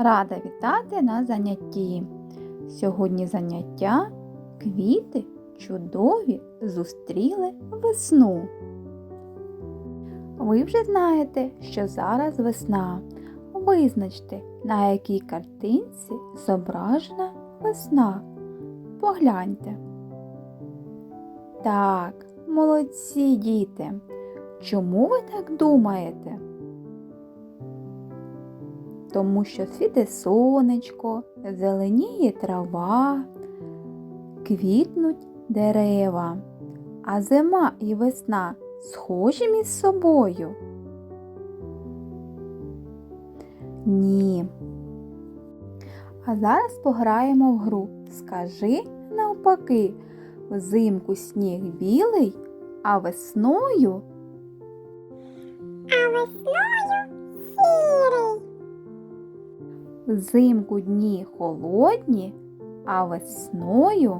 Рада вітати на занятті. Сьогодні заняття квіти чудові зустріли весну. Ви вже знаєте, що зараз весна. Визначте, на якій картинці зображена весна. Погляньте. Так, молодці діти. Чому ви так думаєте? Тому що світе сонечко, зеленіє трава, квітнуть дерева, а зима і весна схожі між собою. Ні. А зараз пограємо в гру. Скажи навпаки, взимку сніг білий, а весною а весною взимку дні холодні, а весною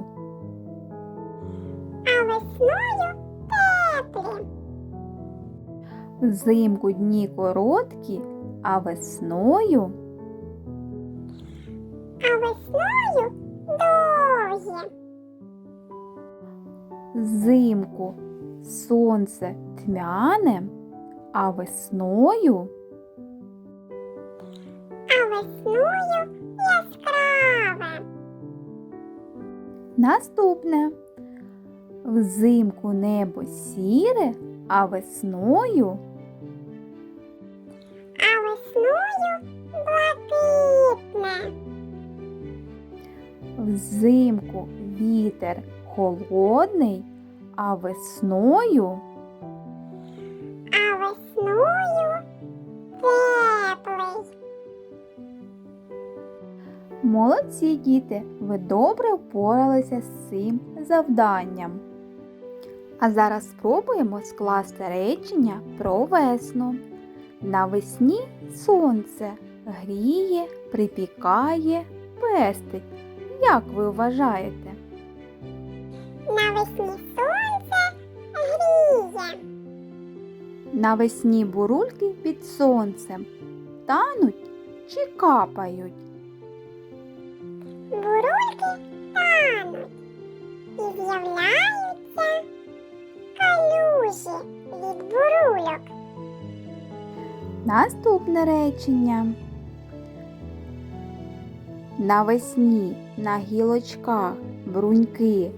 а весною теплі, взимку дні короткі, а весною а весною довгі, взимку сонце тьмяне, а весною весною яскраве, наступне. Взимку небо сіре, а весною а весною блакитне, взимку вітер холодний, а весною Молодці діти, ви добре впоралися з цим завданням. А зараз спробуємо скласти речення про весну. Навесні сонце гріє, припікає, пестить. Як ви вважаєте? Навесні сонце гріє, Навесні бурульки під сонцем тануть чи капають? Бурульки тануть і з'являються калюжі від бурульок. Наступне речення. Навесні на гілочках бруньки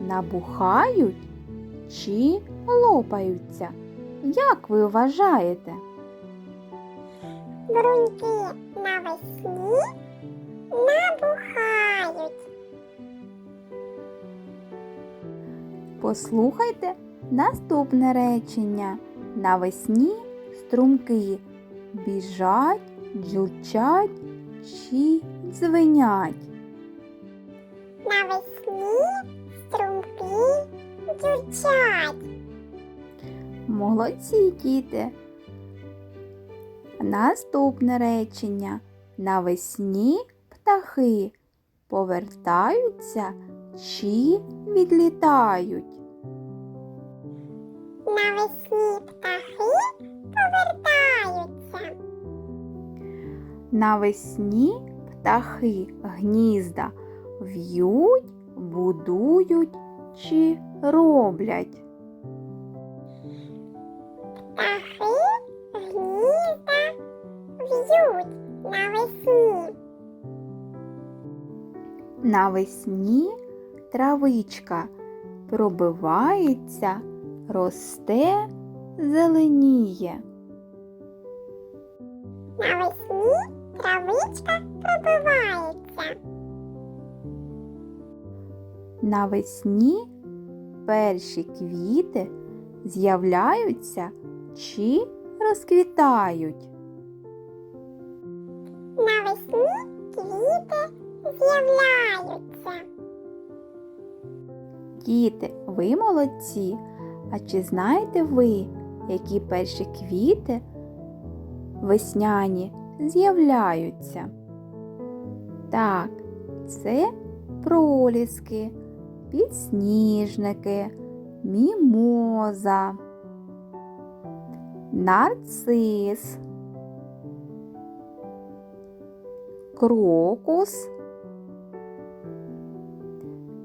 набухають чи лопаються? Як ви вважаєте? Бруньки навесні набухають. Послухайте наступне речення. Навесні струмки біжать, джурчать чи дзвенять. Навесні струмки дзюрчать. Молодці діти. Наступне речення. Навесні птахи повертаються чи відлітають. Навесні птахи повертаються. Навесні птахи гнізда в'ють, будують чи роблять. Птахи гнізда в'ють навесні. Навесні травичка пробивається, росте, зеленіє. Навесні травичка пробивається. Навесні перші квіти з'являються чи розквітають. Навесні квіти з'являються. Діти, ви молодці. А чи знаєте ви, які перші квіти весняні з'являються? Так, це проліски, підсніжники, мімоза, нарцис, крокус,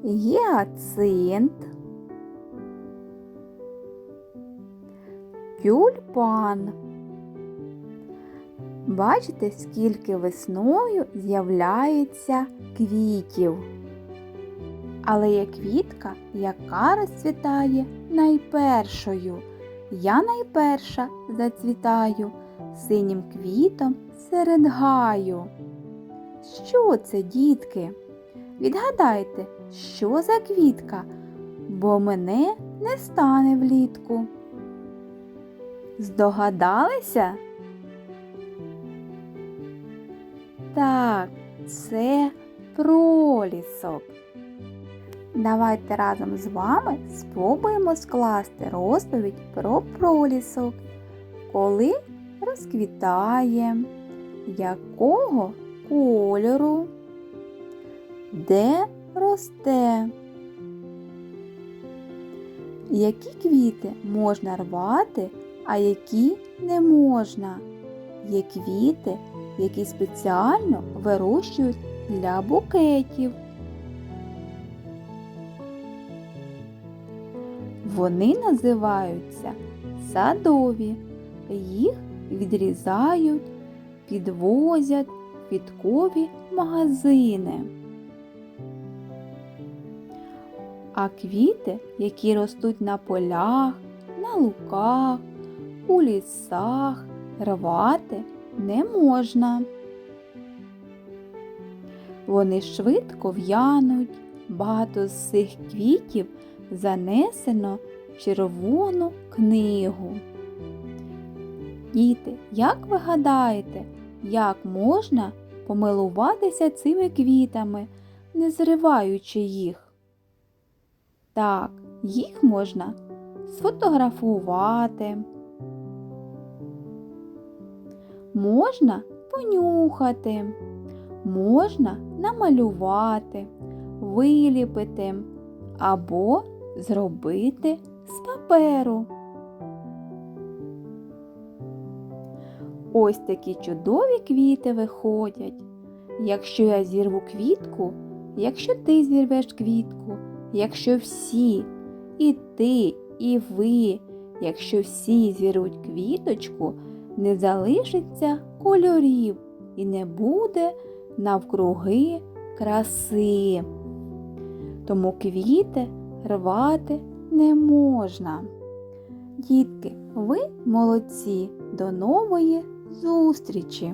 гіацинт, тюльпан. Бачите, скільки весною з'являється квітів. Але є квітка, яка розцвітає найпершою. Я найперша зацвітаю синім квітом серед гаю. Що це, дітки? Відгадайте, що за квітка, бо мене не стане влітку. Здогадалися? Так, це пролісок. Давайте разом з вами спробуємо скласти розповідь про пролісок, коли розквітає, якого кольору, де росте, які квіти можна рвати, а які не можна. Є квіти, які спеціально вирощують для букетів. Вони називаються садові. Їх відрізають, підвозять квіткові магазини. А квіти, які ростуть на полях, на луках, у лісах, рвати не можна. Вони швидко в'януть, багато з цих квітів занесено в червону книгу. Діти, як ви гадаєте, як можна помилуватися цими квітами, не зриваючи їх? Так, їх можна сфотографувати. Можна понюхати, можна намалювати, виліпити або зробити з паперу. Ось такі чудові квіти виходять. Якщо я зірву квітку, якщо ти зірвеш квітку, якщо всі, і ти, і ви, якщо всі зірвуть квіточку, не залишиться кольорів і не буде навкруги краси. Тому квіти рвати не можна. Дітки, ви молодці! До нової зустрічі!